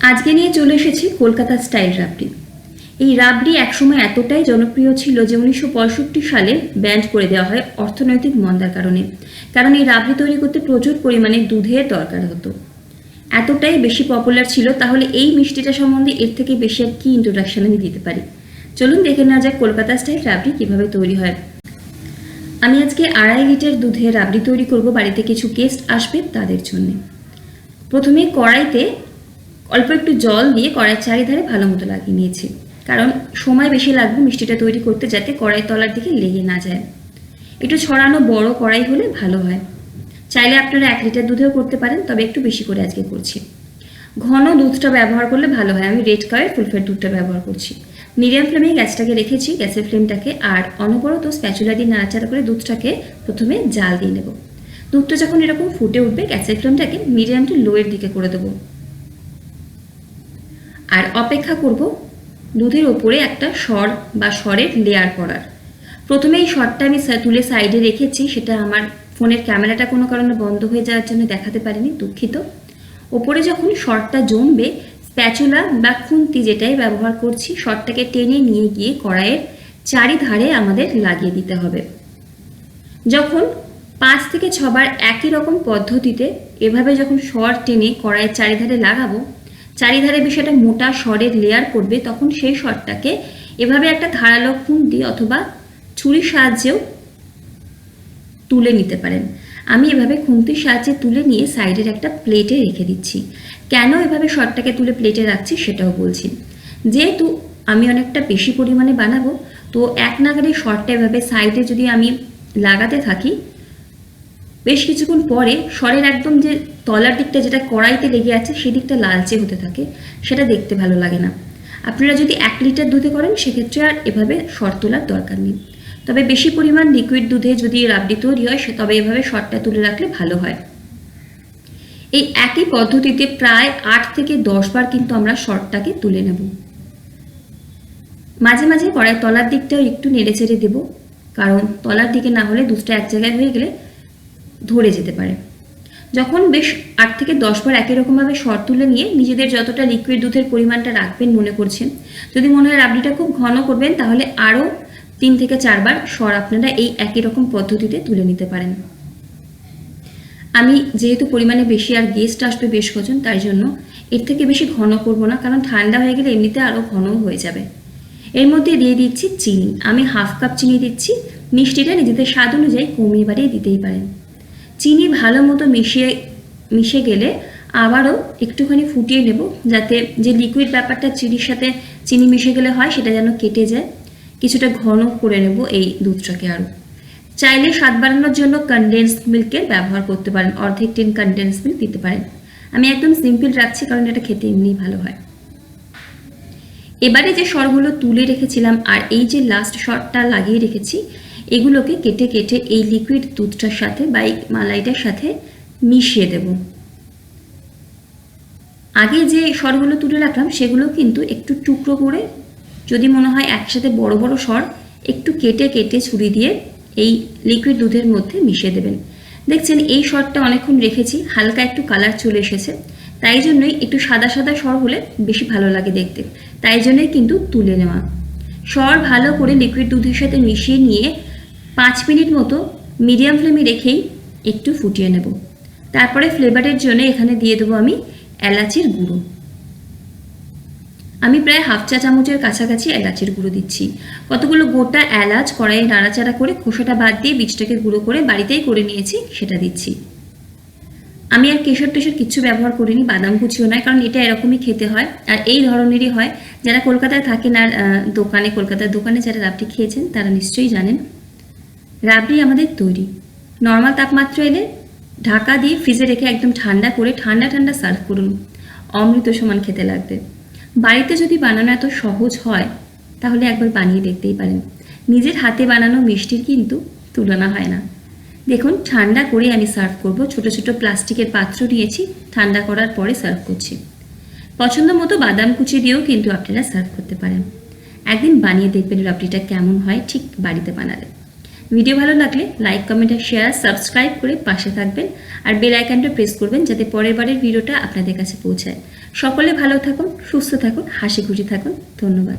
আজকে নিয়ে চলে এসেছি কলকাতা স্টাইল রাবড়ি। এই রাবড়ি একসময় এতটাই জনপ্রিয় ছিল যে উনিশশো পঁয়ষট্টি সালে ব্যান্ড করে দেওয়া হয় অর্থনৈতিক মন্দার কারণে। কারণ এই রাবড়ি তৈরি করতে প্রচুর পরিমাণে দুধের দরকার হতো। এতটাই বেশি পপুলার ছিল, তাহলে এই মিষ্টিটা সম্বন্ধে এর থেকে বেশি আর কি ইন্ট্রোডাকশন আমি দিতে পারি? চলুন দেখে নেওয়া যাক কলকাতা স্টাইল রাবড়ি কীভাবে তৈরি হয়। আমি আজকে আড়াই লিটার দুধে রাবড়ি তৈরি করব, বাড়িতে কিছু গেস্ট আসবে তাদের জন্য। প্রথমে কড়াইতে অল্প একটু জল দিয়ে কড়াইয়ের চারিধারে ভালো মতো লাগিয়ে নিয়েছি। কারণ সময় বেশি লাগবে মিষ্টিটা তৈরি করতে যাতে কড়াই তলার দিকে লেগে না যায়। একটু ছড়ানো বড় কড়াই হলে ভালো হয়। চাইলে আপনারা এক লিটার দুধেও করতে পারেন, তবে একটু বেশি করে আজকে করছি। ঘন দুধটা ব্যবহার করলে ভালো হয়। আমি রেড কালার ফুলফের দুধটা ব্যবহার করছি। মিডিয়াম ফ্লেমে গ্যাসটাকে রেখেছি। গ্যাসের ফ্লেমটাকে আর অনবরত স্প্যাচুলা দিয়ে নাড়াচাড়া করে দুধটাকে প্রথমে জাল দিয়ে নেব। দুধটা যখন এরকম ফুটে উঠবে, গ্যাসের ফ্লেমটাকে মিডিয়াম টু লোয়ের দিকে করে দেবো। আর অপেক্ষা করব দুধের ওপরে একটা সর বা সরের লেয়ার করার। প্রথমে এই শরটা আমি তুলে সাইডে রেখেছি, সেটা আমার ফোনের ক্যামেরাটা কোনো কারণে বন্ধ হয়ে যাওয়ার জন্য দেখাতে পারিনি, দুঃখিত। ওপরে যখন শরটা জমবে স্প্যাচুলা বা খুন্তি যেটাই ব্যবহার করছি শরটাকে টেনে নিয়ে গিয়ে কড়াইয়ের চারিধারে আমাদের লাগিয়ে দিতে হবে। যখন পাঁচ থেকে ছবার একই রকম পদ্ধতিতে এভাবে যখন স্বর টেনে কড়াইয়ের চারিধারে লাগাবো চারিধারে বিষয়টা মোটা স্বরের লেয়ার করবে, তখন সেই স্বরটাকে এভাবে একটা ধারালো খুন্তি অথবা ছুরির সাহায্যেও তুলে নিতে পারেন। আমি এভাবে খুন্তির সাহায্যে তুলে নিয়ে সাইডের একটা প্লেটে রেখে দিচ্ছি। কেন এভাবে শটটাকে তুলে প্লেটে রাখছি সেটাও বলছি। যেহেতু আমি অনেকটা বেশি পরিমাণে বানাবো, তো এক নাগারে শটটা এভাবে সাইডে যদি আমি লাগাতে থাকি বেশ কিছুক্ষণ পরে স্বরের একদম যে তলার দিকটা যেটা কড়াইতে লেগে আছে, সেদিকটা লালচে হতে থাকে, সেটা দেখতে ভালো লাগে না। আপনারা যদি এক লিটার দুধে করেন, সেক্ষেত্রে আর এভাবে স্বর তোলার দরকার নেই। তবে বেশি পরিমাণ লিকুইড দুধে যদি রাবড়ি তৈরি হয়, সে তবে এভাবে শটটা তুলে রাখলে ভালো হয়। এই একই পদ্ধতিতে প্রায় আট থেকে দশ বার কিন্তু আমরা শটটাকে তুলে নেব। মাঝে মাঝে কড়াই তলার দিকটাও একটু নেড়ে চেড়ে দেবো, কারণ তলার দিকে না হলে দুধটা এক জায়গায় হয়ে গেলে ধরে যেতে পারে। যখন বেশ আট থেকে দশ বার একই রকমভাবে শর তুলে নিয়ে নিজেদের যতটা লিকুইড দুধের পরিমাণটা রাখবেন মনে করছেন, যদি মনে হয় রাবড়িটা খুব ঘন করবেন, তাহলে আরও তিন থেকে চারবার স্বর আপনারা এই একই রকম পদ্ধতিতে তুলে নিতে পারেন। আমি যেহেতু পরিমাণে বেশি আর গেস্ট আসবে বেশ কজন, তাই জন্য এর থেকে বেশি ঘন করব না, কারণ ঠান্ডা হয়ে গেলে এমনিতে আরও ঘন হয়ে যাবে। এর মধ্যে দিয়ে দিচ্ছি চিনি। আমি হাফ কাপ চিনি দিচ্ছি। মিষ্টিটা নিজেদের স্বাদ অনুযায়ী কমিয়ে বাড়িয়ে দিতেই পারেন। চিনি ভালো মতো মিশিয়ে, মিশে গেলে আবারও একটুখানি ফুটিয়ে নেব, যাতে যে লিকুইড ব্যাপারটা চিনির সাথে চিনি মিশে গেলে হয় সেটা যেন কেটে যায়। কিছুটা ঘন করে নেব এই দুধটাকে আরও। চাইলে স্বাদ বাড়ানোর জন্য কনডেন্স মিল্কের ব্যবহার করতে পারেন, অর্ধেক টিন কনডেন্স মিল্ক দিতে পারেন। আমি একদম সিম্পল রাখছি কারণ এটা খেতে এমনিই ভালো হয়। এবারে যে স্বরগুলো তুলে রেখেছিলাম আর এই যে লাস্ট শটটা লাগিয়ে রেখেছি এগুলোকে কেটে কেটে এই লিকুইড দুধটার সাথে বা এই মালাইটার সাথে মিশিয়ে দেব। আগে যে স্বরগুলো তুলে রাখলাম, সেগুলো কিন্তু একটু টুকরো করে, যদি মনে হয় একসাথে বড় বড় স্বর একটু কেটে কেটে ছুরি দিয়ে এই লিকুইড দুধের মধ্যে মিশিয়ে দেবেন। দেখছেন, এই স্বরটা অনেকক্ষণ রেখেছি, হালকা একটু কালার চলে এসেছে। তাই জন্যই একটু সাদা সাদা স্বর হলে বেশি ভালো লাগে দেখতে। তাই জন্যই কিন্তু তুলে নেওয়া। স্বর ভালো করে লিকুইড দুধের সাথে মিশিয়ে নিয়ে পাঁচ মিনিট মতো মিডিয়াম ফ্লেমে রেখেই একটু ফুটিয়ে নেব। তারপরে ফ্লেভারের জন্য এখানে দিয়ে দেবো আমি এলাচির গুঁড়ো। আমি প্রায় হাফ চা চামচের কাছাকাছি এলাচের গুঁড়ো দিচ্ছি। কতগুলো গোটা এলাচ কড়াইয়ে নাড়াচাড়া করে খোসাটা বাদ দিয়ে বীজটাকে গুঁড়ো করে বাড়িতেই করে নিয়েছি, সেটা দিচ্ছি। আমি আর কেশর টেশর কিচ্ছু ব্যবহার করিনি, বাদাম কুচিও নয়, কারণ এটা এরকমই খেতে হয়। আর এই ধরনেরই হয়, যারা কলকাতায় থাকেন আর দোকানে, কলকাতার দোকানে যারা রাবড়ি খেয়েছেন, তারা নিশ্চয়ই জানেন রাবড়ি আমাদের তৈরি। নর্মাল তাপমাত্রা এলে ঢাকা দিয়ে ফ্রিজে রেখে একদম ঠান্ডা করে ঠান্ডা ঠান্ডা সার্ভ করুন। অমৃত সমান খেতে লাগবে। বাড়িতে যদি বানানো এত সহজ হয়, তাহলে একবার বানিয়ে দেখতেই পারেন। নিজের হাতে বানানো মিষ্টির কিন্তু তুলনা হয় না। দেখুন, ঠান্ডা করে আমি সার্ভ করব। ছোট ছোট প্লাস্টিকের পাত্র নিয়েছি, ঠান্ডা করার পরে সার্ভ করছি। পছন্দ মতো বাদাম কুচি দিয়েও কিন্তু আপনারা সার্ভ করতে পারেন। একদিন বানিয়ে দেখবেন রাবড়িটা কেমন হয় ঠিক বাড়িতে বানালে। ভিডিও ভালো লাগলে লাইক, কমেন্ট আর শেয়ার সাবস্ক্রাইব করে পাশে থাকবেন। আর বেল আইকনটা প্রেস করবেন যাতে পরের বারের ভিডিওটা আপনাদের কাছে পৌঁছায়। সকলে ভালো থাকুন, সুস্থ থাকুন, হাসি খুশি থাকুন। ধন্যবাদ।